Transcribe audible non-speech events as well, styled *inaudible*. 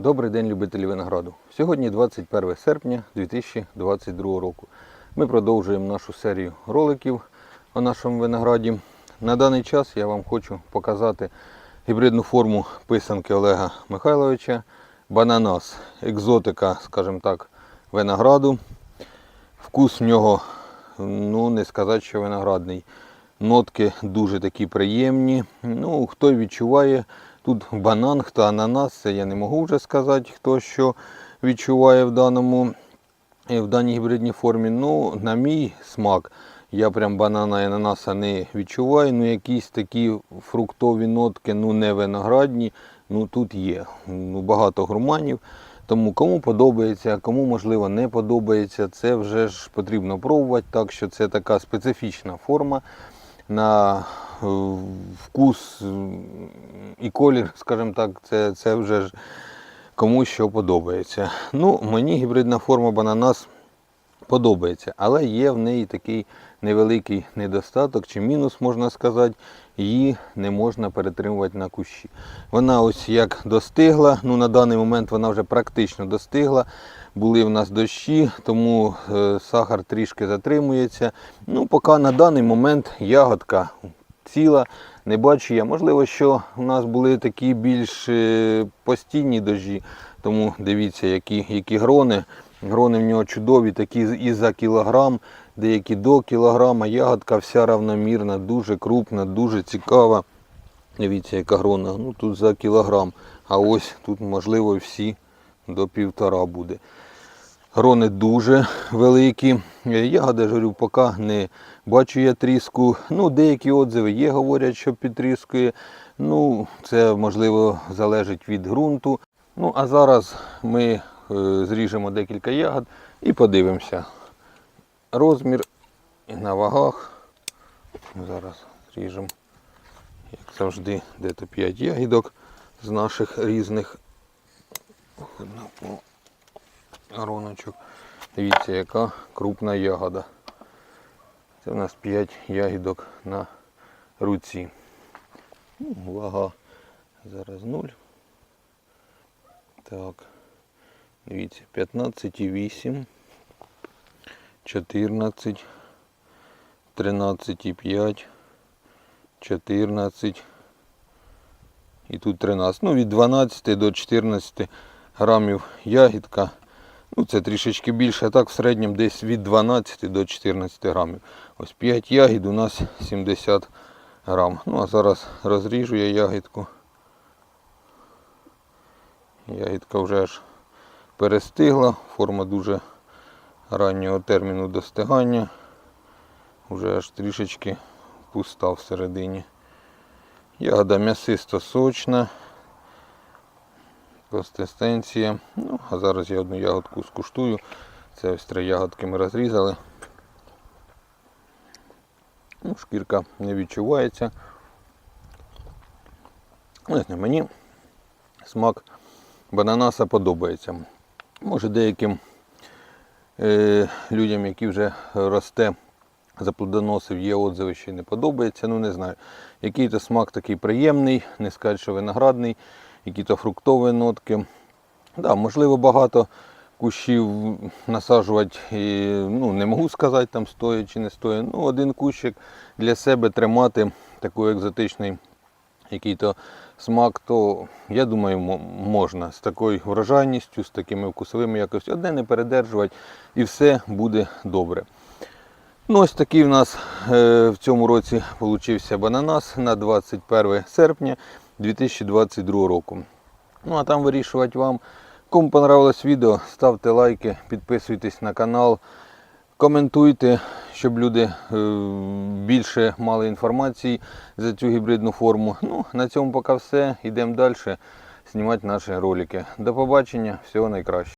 Добрий день, любителі винограду. Сьогодні 21 серпня 2022 року. Ми продовжуємо нашу серію роликів о нашому винограді. На даний час я вам хочу показати гібридну форму писанки Олега Михайловича. Бананас, екзотика, скажімо так, винограду. Вкус в нього, ну не сказати, що виноградний. Нотки дуже такі приємні. Ну, хто відчуває тут банан, хто ананас, це я не можу вже сказати, хто що відчуває в даному в даній гібридній формі. Ну, на мій смак, я прям банана і ананаса не відчуваю. Ну, якісь такі фруктові нотки, ну не виноградні, ну тут є. Ну, багато гурманів. Тому кому подобається, кому можливо не подобається, це вже ж потрібно пробувати. Так що це така специфічна форма на е, вкус е, і колір, *laughs* скажімо так, це, це вже ж кому що подобається. Ну, мені гібридна форма бананас подобається, але є в неї такий невеликий недостаток чи мінус, можна сказати, її не можна перетримувати на кущі. Вона ось як достигла, ну на даний момент вона вже практично достигла. Були в нас дощі, тому е, сахар трішки затримується. Ну, поки на даний момент ягодка ціла. Не бачу я. Можливо, що у нас були такі більш е, постійні дощі, тому дивіться, які, які грони. Грони в нього чудові, такі і за кілограм, деякі до кілограма. Ягодка вся равномірна, дуже крупна, дуже цікава. Дивіться, яка грона. Ну тут за кілограм. А ось тут, можливо, всі до півтора буде. Грони дуже великі. Ягоди, ж поки не бачу я тріску. Ну, деякі отзиви є, говорять, що підтріскує. Ну, це можливо залежить від ґрунту. Ну, а зараз ми е, зріжемо декілька ягод і подивимося. Розмір на вагах. Зараз зріжемо, як завжди, десь 5 ягідок з наших різних гроночок. Дивіться, яка крупна ягода. Це у нас 5 ягідок на руці. Вага зараз 0. Так. Дивіться, 15,8, 14, 13,5, 14 і тут 13. Ну, від 12 до 14 грамів ягідка. Ну, це трішечки більше, а так в середньому десь від 12 до 14 грамів. Ось 5 ягід у нас 70 грам. Ну, а зараз розріжу я ягідку. Ягідка вже аж перестигла, форма дуже раннього терміну достигання. Вже аж трішечки пуста всередині. Ягода м'ясисто сочна. Консистенція. Ну, а зараз я одну ягодку скуштую. Це ось три ягодки ми розрізали. Ну, шкірка не відчувається. Не знаю, мені смак бананаса подобається. Може деяким е, людям, які вже росте, заплодоносив, є отзиви, що не подобається, ну не знаю. Який-то смак такий приємний, не скажу, що виноградний, які-то фруктові нотки. Да, можливо, багато кущів насаджувати, ну, не можу сказати, там стоїть чи не стоїть. Ну, один кущик для себе тримати такий екзотичний який-то смак, то я думаю, можна з такою врожайністю, з такими вкусовими якостями. Одне не передержувати і все буде добре. Ну, ось такий в нас е, в цьому році получився бананас на 21 серпня 2022 року. Ну а там вирішувати вам. Кому понравилось відео, ставте лайки, підписуйтесь на канал, коментуйте, щоб люди е, більше мали інформації за цю гібридну форму. Ну, на цьому поки все. Йдемо далі знімати наші ролики. До побачення, всього найкраще.